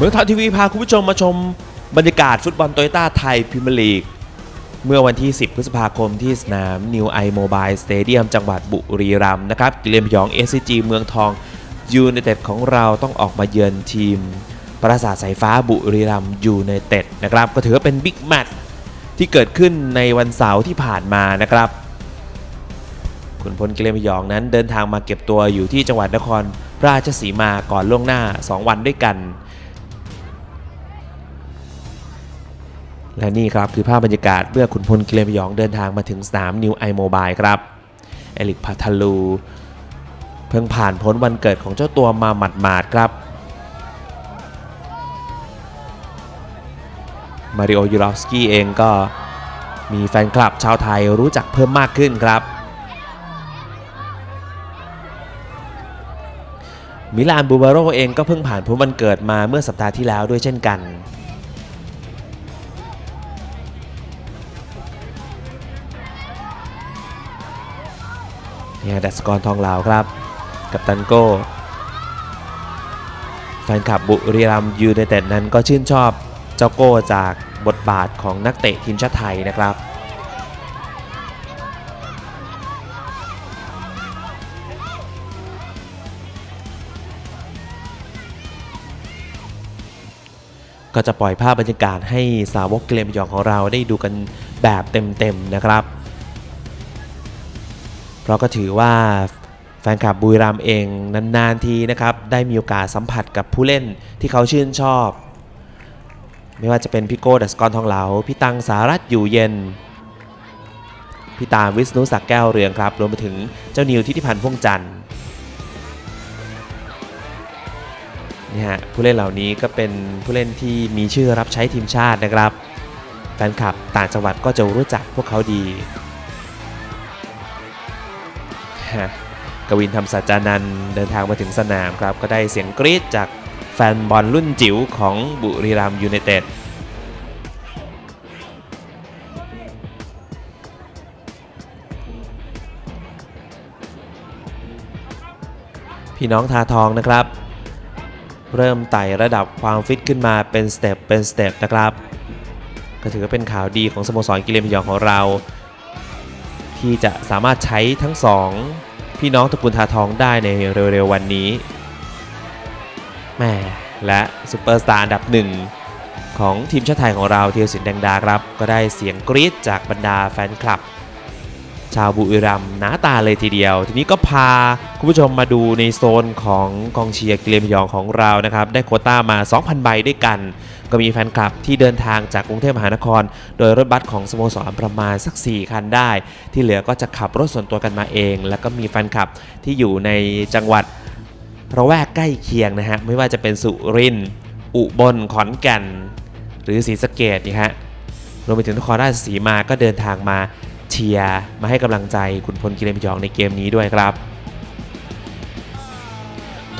เมืองทองทีวีพาคุณผู้ชมมาชมบรรยากาศฟุตบอลโตโยต้าไทยพรีเมียร์ลีก เมื่อวันที่ 10 พฤษภาคมที่สนาม New i Mobile Stadium จังหวัดบุรีรัมย์นะครับกิเลนพยอง SCG เมืองทองยูไนเต็ดของเราต้องออกมาเยือนทีม ปราสาทสายฟ้าบุรีรัมย์ยูไนเต็ดนะครับก็ถือว่าเป็นบิ๊กแมตช์ที่เกิดขึ้นในวันเสาร์ที่ผ่านมานะครับ คุณพลกิเลนพยองนั้นเดินทางมาเก็บตัวอยู่ที่จังหวัดนครราชสีมาก่อนล่วงหน้า 2 วันด้วยกัน และนี่ครับคือภาพบรรยากาศเมื่อขุนพลกิเลนพยองเดินทางมาถึงสนามนิวไอโมบายครับ เอลิกพาทาลู เพิ่งผ่านพ้นวันเกิดของเจ้าตัวมาหมาดๆครับ มาริโอยูรอฟสกี้เองก็มีแฟนคลับชาวไทยรู้จักเพิ่มมากขึ้นครับมิลานบูบาโรเองก็เพิ่งผ่านพ้นวันเกิดมาเมื่อสัปดาห์ที่แล้วด้วยเช่นกัน นี่ยดัสกรทองเหลาครับ กับตันโก้ แฟนคลับบุรีรัมยูไนเต็ดนั้นก็ชื่นชอบเจ้าโก้จากบทบาทของนักเตะทีมชาติไทยนะครับก็จะปล่อยภาพบรรยากาศให้สาวกเกมยองของเราได้ดูกันแบบเต็มๆนะครับ ราะก็ถือว่าแฟนคลับบุรีรัมเองนานๆทีนะครับ ได้มีโอกาสสัมผัสกับผู้เล่นที่เขาชื่นชอบ ไม่ว่าจะเป็นพี่โก้ดัสกรทองเหลาพี่ตังสารัตอยู่เย็นพี่ตามวิษณุศักดิ์แก้วเรืองครับรวมไปถึงเจ้านิวทิติพันธ์พ่วงจันทร์นี่ฮะผู้เล่นเหล่านี้ก็เป็นผู้เล่นที่มีชื่อรับใช้ทีมชาตินะครับ แฟนคลับต่างจังหวัดก็จะรู้จักพวกเขาดี กวินทำสัจจานันเดินทางมาถึงสนามครับ ก็ได้เสียงกรี๊ดจากแฟนบอลรุ่นจิ๋วของบุรีรัมย์ยูไนเต็ดพี่น้องทาทองนะครับ เริ่มไต่ระดับความฟิตขึ้นมาเป็นสเต็ปเป็นสเต็ปนะครับ ก็ถือว่าเป็นข่าวดีของสโมสรกิเลนพยองของเรา ที่จะสามารถใช้ทั้งสองพี่น้องตระกูลทาทองได้ในเร็วๆวันนี้แม่และซูเปอร์สตาร์อันดับหนึ่งของทีมชาติไทยของเราเทียสินแดงดาครับ ก็ได้เสียงกรี๊ดจากบรรดาแฟนคลับ ชาวบุรีรัมย์หนาตาเลยทีเดียว ทีนี้ก็พาคุณผู้ชมมาดูในโซนของกองเชียร์กิเลนพยองของเรานะครับ ได้โคต้ามา 2,000 ใบด้วยกัน ก็มีแฟนคลับที่เดินทางจากกรุงเทพมหานคร โดยรถบัสของสโมสรประมาณสัก 4 คันได้ ที่เหลือก็จะขับรถส่วนตัวกันมาเอง แล้วก็มีแฟนคลับที่อยู่ในจังหวัดระแวกใกล้เคียงนะฮะไม่ว่าจะเป็นสุรินทร์อุบลขอนแก่น หรือศรีสะเกดนี่ฮะรวมไปถึงนครราชสีมาก็เดินทางมาเชียร์มาให้กำลังใจขุนพลกิเลนพยองในเกมนี้ด้วยครับ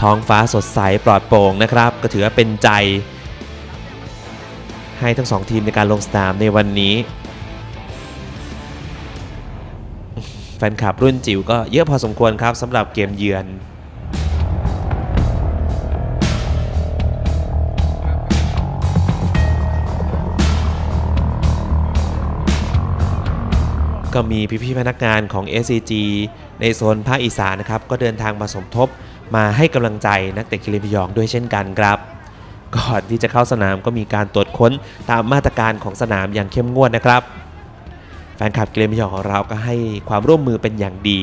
ท้องฟ้าสดใสปลอดโปร่งนะครับ ก็ถือว่าเป็นใจ ให้ทั้งสองทีมในการลงสนามในวันนี้ แฟนคลับรุ่นจิ๋วก็เยอะพอสมควรครับสำหรับเกมเยือนก็มีพี่ๆพนักงานของ SCG ในโซนภาคอีสานนะครับ ก็เดินทางมาสมทบมาให้กำลังใจนักเตะกิเลนพยองด้วยเช่นกันครับ ก่อนที่จะเข้าสนามก็มีการตรวจค้นตามมาตรการของสนามอย่างเข้มงวดนะครับ แฟนคลับกิเลนพยองของเราก็ให้ความร่วมมือเป็นอย่างดี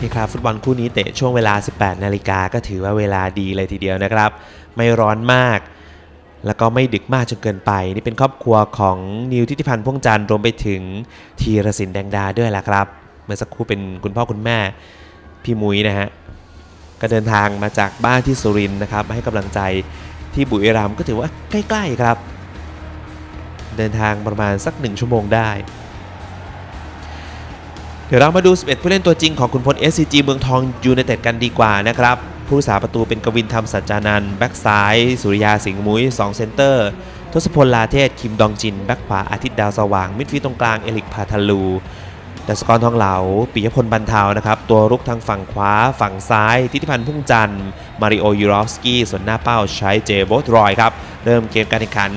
นี่ครับฟุตบอลคู่นี้เตะช่วงเวลา 18 นาฬิกาก็ถือว่าเวลาดีเลยทีเดียวนะครับ ไม่ร้อนมาก แล้วก็ไม่ดึกมากจนเกินไป นี่เป็นครอบครัวของนิวทิติพันธ์พ่วงจันทร์รวมไปถึงทีรศินแดงดาด้วยล่ะครับ เมื่อสักครู่เป็นคุณพ่อคุณแม่พี่มุ้ยนะฮะก็เดินทางมาจากบ้านที่สุรินทร์นะครับมาให้กำลังใจที่บุรีรัมย์ก็ถือว่าใกล้ๆครับ เดินทางประมาณสักหนึ่งชั่วโมงได้ เดี๋ยวเรามาดู 11 ผู้เล่นตัวจริงของคุณพล SCG เมืองทองยูไนเต็ดกันดีกว่านะครับ ผู้รักษาประตูเป็นกวินธรรมสัจจานันท์แบ็กซ้าย สุริยาสิงห์มุ้ย2เซนเตอร์ ทศพลลาเทศ คิมดองจิน แบ็กขวาอาทิตย์ดาวสว่าง มิดฟิลด์ตรงกลาง เอลิกพาทาลูดัสกรทองเหลาปิยพลบรรเทานะครับ ตัวรุกทางฝั่งขวา ฝั่งซ้าย ทิติพันธ์พุ่งจันทร์ มาริโอยูรอฟสกี้ ส่วนหน้าเป้าใช้เจโบทรอยครับ เริ่มเกมการแข่งขัน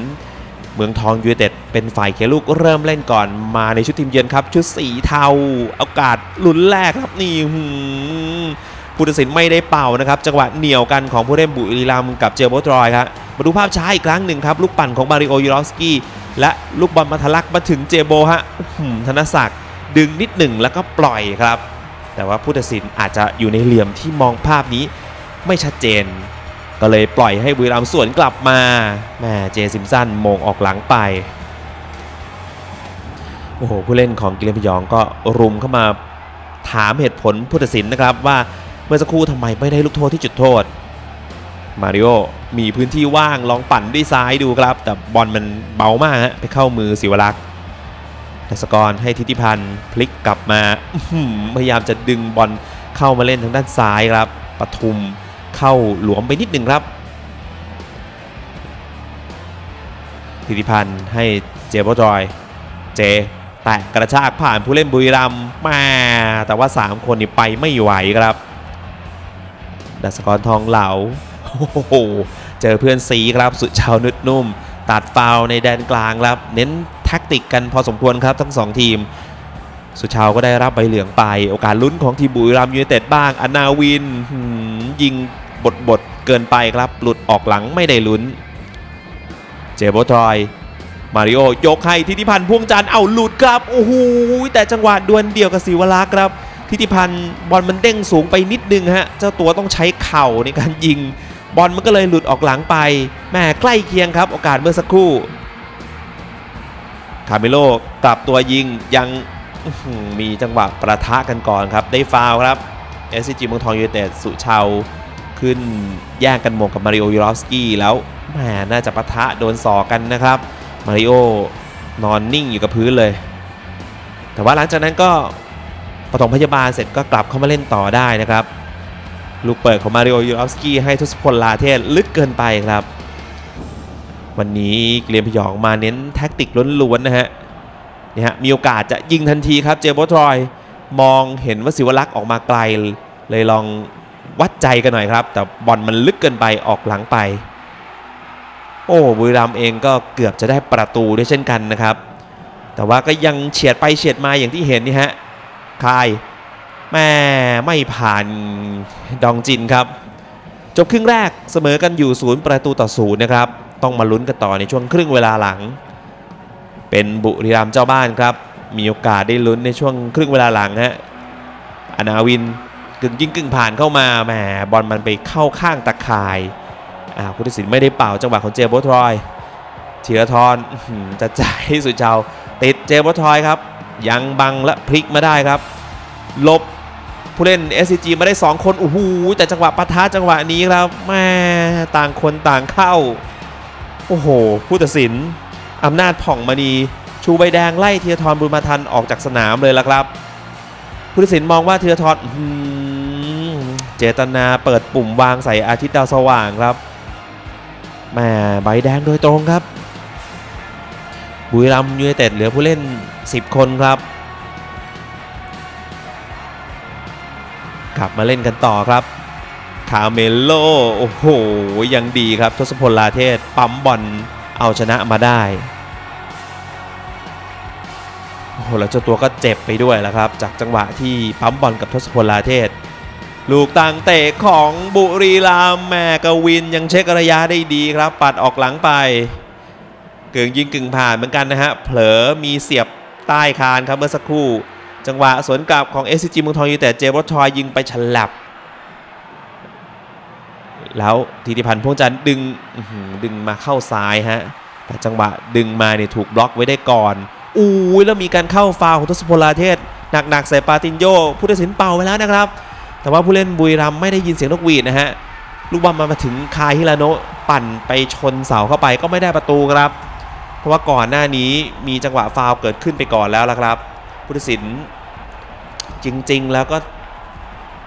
เมืองทองยูไนเต็ดเป็นฝ่ายเขียลูกเริ่มเล่นก่อนมาในชุดทีมเยือนครับ ชุดสีเทาโอกาสลุ้นแรกครับนี่หืม ผู้ตัดสินไม่ได้เป่านะครับ จังหวะเหนี่ยวกันของผู้เล่นบุรีรัมย์กับเจโบทรอยครับมาดูภาพช้าอีกครั้งหนึ่งครับ ลูกปั่นของมาริโอยูรอฟสกี้และลูกบอลมาทะลักมาถึงเจโบฮะหือธนศักดิ์ดึงนิดหนึ่งแล้วก็ปล่อยครับ แต่ว่าผู้ตัดสินอาจจะอยู่ในเหลี่ยมที่มองภาพนี้ไม่ชัดเจน ก็เลยปล่อยให้บุรีรัมย์สวนกลับมาแม่เจซิมสันโมงออกหลังไปโอ้โหผู้เล่นของกิเลนพยองก็รุมเข้ามาถามเหตุผลผู้ตัดสินนะครับว่า เมื่อสักครู่ทำไมไม่ได้ลูกโทษที่จุดโทษมาริโอมีพื้นที่ว่างลองปั่นด้วยซ้ายดูครับ แต่บอลมันเบามากฮะไปเข้ามือศิวรักษ์ดัสกรให้ทิติพันธ์พลิกกลับมาพยายามจะดึงบอลเข้ามาเล่นทางด้านซ้ายครับปทุมเข้าหลวมไปนิดหนึ่งครับ ทิติพันธ์ให้เจโบจอยเจ แตะกระชากผ่านผู้เล่นบุรีรัมย์มาแต่ว่า 3 คนนี่ไปไม่ไหวครับ ดัสกรทองเหลาโอ้โหเจอเพื่อนสีครับสุดชาวนุดนุ่ม ตัดฟาวในแดนกลางครับ เน้นแท็กติกกันพอสมควรครับทั้ง 2 ทีม สุชาวก็ได้รับใบเหลืองไป โอกาสลุ้นของทีมบุรีรัมย์ยูไนเต็ดบ้างอนาวินยิงบดบดๆเกินไปครับ หลุดออกหลังไม่ได้ลุ้น เจโบทรอย มาริโอยกให้ทิติพันธ์พ่วงจันเอาหลุดครับ โอ้โหแต่จังหวะดวลเดียวกับศิวรักษ์ครับ ทิติพันธ์บอลมันเด้งสูงไปนิดนึงฮะเจ้าตัวต้องใช้เข่าในการยิง บอลมันก็เลยหลุดออกหลังไปแม่ใกล้เคียงครับ โอกาสเมื่อสักครู่คาเมโลกลับตัวยิงยังมีจังหวะประทะกันก่อนครับ ได้ฟาวครับ SCG เมืองทองยูไนเต็ดสุชาวขึ้นแย่งกันหมงกับมาริโอยูรอฟสกี้แล้วแหมน่าจะปะทะโดนศอกันนะครับ มาริโอนอนนิ่งอยู่กับพื้นเลย แต่ว่าหลังจากนั้นก็ ปฐมพยาบาลเสร็จก็กลับเข้ามาเล่นต่อได้นะครับ ลูกเปิดของมาริโอยูรอฟสกี้ให้ทศพลลาเทศลึกเกินไปครับ วันนี้เกรียมพยองมาเน้นแท็กติกล้วนๆนะฮะนี่ฮะมีโอกาสจะยิงทันทีครับเจโบทรอยมองเห็นว่าศิวรักษ์ออกมาไกล เลยลองวัดใจกันหน่อยครับ แต่บอลมันลึกเกินไปออกหลังไป โอ้บุรีรัมเองก็เกือบจะได้ประตูด้วยเช่นกันนะครับ แต่ว่าก็ยังเฉียดไปเฉียดมาอย่างที่เห็นนี่ฮะ คายแม่ไม่ผ่านดองจินครับ จบครึ่งแรกเสมอกันอยู่ศูนย์ประตูต่อศูนย์นะครับ ต้องมาลุ้นกันต่อในช่วงครึ่งเวลาหลัง เป็นบุรีรัมย์เจ้าบ้านครับ มีโอกาสได้ลุ้นในช่วงครึ่งเวลาหลังฮะอนาวินกึ่งยิงกึ่งผ่านเข้ามาแหมบอลมันไปเข้าข้างตะข่ายอ่าผู้ตัดสินไม่ได้เป่าจังหวะของเจโบทรอยธีรทอื้อหือจะจ่ายให้สุดเจ้าติดเจโบทรอยครับ ยังบังและพลิกมาได้ครับลบผู้เล่น SCG มาได้ 2 คนโอ้โหแต่จังหวะปะทะจังหวะนี้ครับแม่ต่างคนต่างเข้า โอ้โห ผู้ตัดสินอำนาจผ่องมณีชูใบแดงไล่เทียทรบุญมาทันออกจากสนามเลยละครับ ผู้ตัดสินมองว่าเทียทรอื้อหือเจตนาเปิดปุ่มวางใส่อาทิตย์ดาวสว่างครับแม่ใบแดงโดยตรงครับ บุรีรัมย์ยูไนเต็ดเหลือผู้เล่น 10 คนครับ กลับมาเล่นกันต่อครับ คาเมโล โอ้โห ยังดีครับ ทศพลลาเทศ ปั๊มบอลเอาชนะมาได้ โอ้โห แล้วเจ้าตัวก็เจ็บไปด้วยแล้วครับ จากจังหวะที่ปั๊มบอลกับทศพลลาเทศ ลูกต่างเตะของบุรีรัมย์แม่กวินยังเช็คระยะได้ดีครับ ปัดออกหลังไป กึ่งยิงกึ่งผ่านเหมือนกันนะฮะ เผลอมีเสียบใต้คานครับเมื่อสักครู่ จังหวะสวนกลับของ SCG เมืองทองยูแต่เจบอทอยยิงไปฉลับ แล้วธีติพันธ์พวงจันทร์ดึงดึงมาเข้าซ้ายฮะ แต่จังหวะดึงมาเนี่ยถูกบล็อกไว้ได้ก่อนอู้ยแล้วมีการเข้าฟาวของทศพลาเทศหนักๆใส่ปาตินโยผู้ตัดสินเป่าไปแล้วนะครับ แต่ว่าผู้เล่นบุรีรัมไม่ได้ยินเสียงนกหวีดนะฮะลูกบอลมาถึงคายฮิราโนปั่นไปชนเสาเข้าไปก็ไม่ได้ประตูครับ ราะว่าก่อนหน้านี้มีจังหวะฟาวเกิดขึ้นไปก่อนแล้วละครับผู้ตัดสินจริง ๆ แล้วก็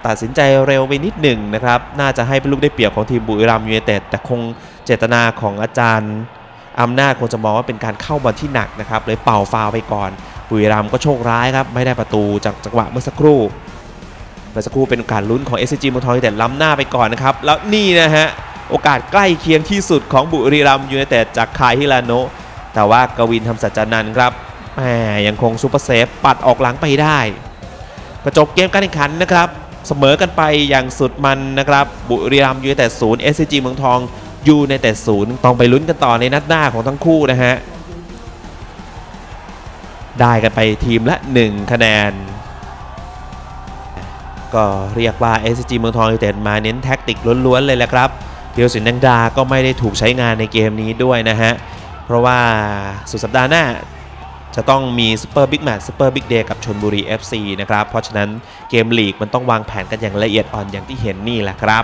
ตัดสินใจเร็วไปนิดหนึ่งนะครับ น่าจะให้เป็นลูกได้เปรียบของทีมบุรีรัมย์ยูไนเต็ดแต่คงเจตนาของอาจารย์อำนาจคงจะมองว่าเป็นการเข้าบอลที่หนักนะครับเลยเป่าฟาวไปก่อนบุรีรัมย์ก็โชคร้ายครับไม่ได้ประตูจากจังหวะเมื่อสักครู่เมื่อสักครู่เป็นโอกาสลุ้นของ SCG เมืองทองยูไนเต็ดล้ำหน้าไปก่อนนะครับแล้วนี่นะฮะโอกาสใกล้เคียงที่สุดของบุรีรัมย์ยูไนเต็ดจากคายฮิลาโนะ แต่ว่ากวินทำสัจจานันครับแหมยังคงซูเปอร์เซฟปัดออกหลังไปได้กระจบเกมการแข่งขันนะครับ เสมอกันไปอย่างสุดมันนะครับ บุรีรัมย์ยูไนเต็ดศูนย์ SCG เมืองทองยูไนเต็ดศูนย์ต้องไปลุ้นกันต่อในนัดหน้าของทั้งคู่นะฮะ ได้กันไปทีมละ 1 คะแนน ก็เรียกว่า SCG เมืองทองยูไนเต็ดมาเน้นแท็กติกล้วนๆเลยแหละครับเดียวสินแดงดาก็ไม่ได้ถูกใช้งานในเกมนี้ด้วยนะฮะ เพราะว่าสุดสัปดาห์หน้าจะต้องมีซูเปอร์บิ๊กแมตช์ซูเปอร์บิ๊กเดย์กับชนบุรี FC นะครับ เพราะฉะนั้นเกมลีกมันต้องวางแผนกันอย่างละเอียดอ่อนอย่างที่เห็นนี่แหละครับ